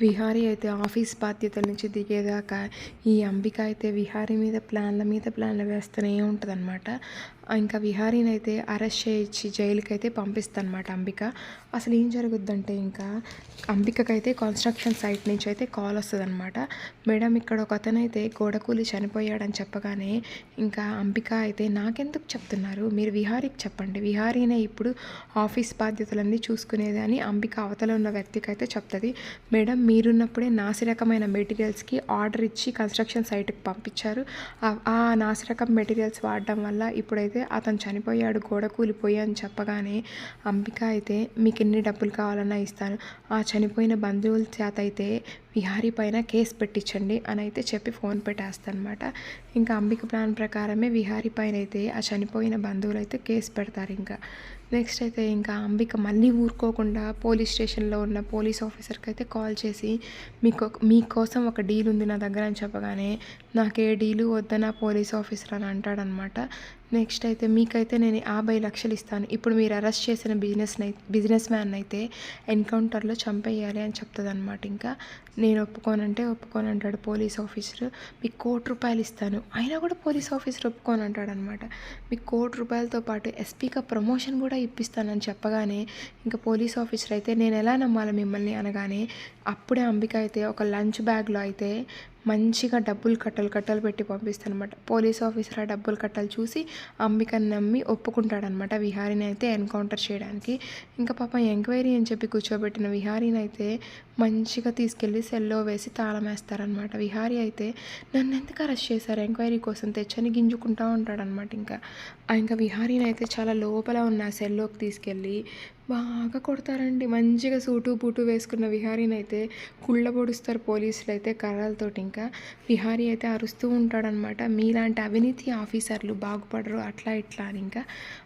విహారీ అయితే ఆఫీస్ బాధ్యతల నుంచి దిగేదాకా ఈ అంబిక అయితే విహారీ మీద ప్లాన్ల మీద ప్లాన్లు వేస్తూనే ఉంటుందన్నమాట. ఇంకా విహారీని అయితే అరెస్ట్ చేయించి జైలుకి అయితే అంబిక. అసలు ఏం జరుగుద్దంటే ఇంకా అంబికకైతే కన్స్ట్రక్షన్ సైట్ నుంచి అయితే కాల్ వస్తుందన్నమాట. మేడం ఇక్కడ ఒక అతనైతే గోడకూలి చనిపోయాడని చెప్పగానే ఇంకా అంబిక అయితే నాకెందుకు చెప్తున్నారు? మీరు విహారీకి చెప్పండి. విహారీనే ఇప్పుడు ఆఫీస్ బాధ్యతలన్నీ చూసుకునేది అని అంబిక అవతల ఉన్న వ్యక్తికి అయితే చెప్తుంది. మేడం మీరున్నప్పుడే నాసిరకమైన మెటీరియల్స్కి ఆర్డర్ ఇచ్చి కన్స్ట్రక్షన్ సైట్కి పంపించారు. ఆ నాసిరకం మెటీరియల్స్ వాడడం వల్ల ఇప్పుడైతే అతను చనిపోయాడు గోడ కూలిపోయి అని చెప్పగానే అంబిక అయితే మీకు ఎన్ని డబ్బులు కావాలన్నా ఇస్తాను. ఆ చనిపోయిన బంధువుల చేత అయితే విహారీ పైన కేసు పెట్టించండి అని అయితే చెప్పి ఫోన్ పెట్టేస్తానమాట ఇంకా అంబిక ప్లాన్ ప్రకారమే విహారీ పైన అయితే ఆ చనిపోయిన బంధువులు అయితే కేసు పెడతారు ఇంకా. నెక్స్ట్ అయితే ఇంకా అంబిక మళ్ళీ ఊరుకోకుండా పోలీస్ స్టేషన్లో ఉన్న పోలీస్ ఆఫీసర్కి అయితే కాల్ చేసి మీకు మీకోసం ఒక డీల్ ఉంది నా దగ్గర అని చెప్పగానే నాకు ఏ డీలు వద్దన పోలీస్ ఆఫీసర్ అని అంటాడనమాట నెక్స్ట్ అయితే మీకైతే నేను యాభై లక్షలు ఇస్తాను. ఇప్పుడు మీరు అరెస్ట్ చేసిన బిజినెస్ బిజినెస్ మ్యాన్ అయితే ఎన్కౌంటర్లో చంపేయాలి అని చెప్తుంది అనమాట ఇంకా. నేను ఒప్పుకోనంటే ఒప్పుకోను అంటాడు పోలీస్ ఆఫీసర్. మీకు కోటి రూపాయలు ఇస్తాను. అయినా కూడా పోలీస్ ఆఫీసర్ ఒప్పుకోను అంటాడు అనమాట మీకు కోటి రూపాయలతో పాటు ఎస్పీగా ప్రమోషన్ కూడా ఇప్పిస్తానని చెప్పగానే ఇంకా పోలీస్ ఆఫీసర్ అయితే నేను ఎలా నమ్మాలి మిమ్మల్ని అనగానే అప్పుడే అంబిక అయితే ఒక లంచ్ బ్యాగ్లో అయితే మంచిగా డబ్బులు కట్టలు కట్టలు పెట్టి పంపిస్తానమాట పోలీస్ ఆఫీసర్ ఆ డబ్బులు కట్టలు చూసి అంబికని నమ్మి ఒప్పుకుంటాడనమాట విహారీని అయితే ఎన్కౌంటర్ చేయడానికి. ఇంకా పాప ఎంక్వైరీ అని చెప్పి కూర్చోబెట్టిన విహారీని అయితే మంచిగా తీసుకెళ్ళి సెల్లో వేసి తాళం వేస్తారనమాట విహారీ అయితే నన్ను ఎందుకు అరెస్ట్ చేశారు? ఎంక్వైరీ కోసం తెచ్చని గింజుకుంటూ ఉంటాడనమాట ఇంకా. ఇంకా విహారీని అయితే చాలా లోపల ఉన్న సెల్లోకి తీసుకెళ్ళి బాగా కొడతారండి. మంచిగా సూటు బూటు వేసుకున్న విహారీని అయితే కుళ్ళ పొడుస్తారు పోలీసులు అయితే కర్రలతోటి ఇంకా. విహారీ అయితే అరుస్తూ ఉంటాడనమాట మీలాంటి అవినీతి ఆఫీసర్లు బాగుపడరు అట్లా ఇట్లా అని ఇంకా.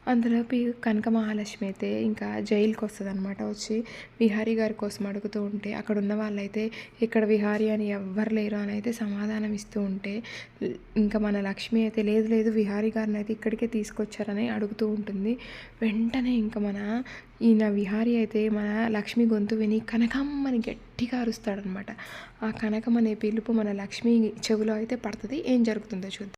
అందులోపి కనక మహాలక్ష్మి అయితే ఇంకా జైలుకి వస్తుంది అనమాట వచ్చి విహారీ గారి కోసం అడుగుతూ ఉంటే అక్కడ ఉన్న వాళ్ళైతే ఇక్కడ విహారీ అని ఎవ్వరు లేరు అని అయితే సమాధానం ఇస్తూ ఉంటే ఇంకా మన లక్ష్మి అయితే లేదు లేదు విహారీ గారిని అయితే ఇక్కడికే తీసుకొచ్చారని అడుగుతూ ఉంటుంది. వెంటనే ఇంకా మన ఈయన విహారీ అయితే మన లక్ష్మి గొంతు విని కనకమ్మని గట్టిగా అరుస్తాడనమాట ఆ కనకం అనే పిలుపు మన లక్ష్మి చెవిలో అయితే పడుతుంది. ఏం జరుగుతుందో చూద్దాం.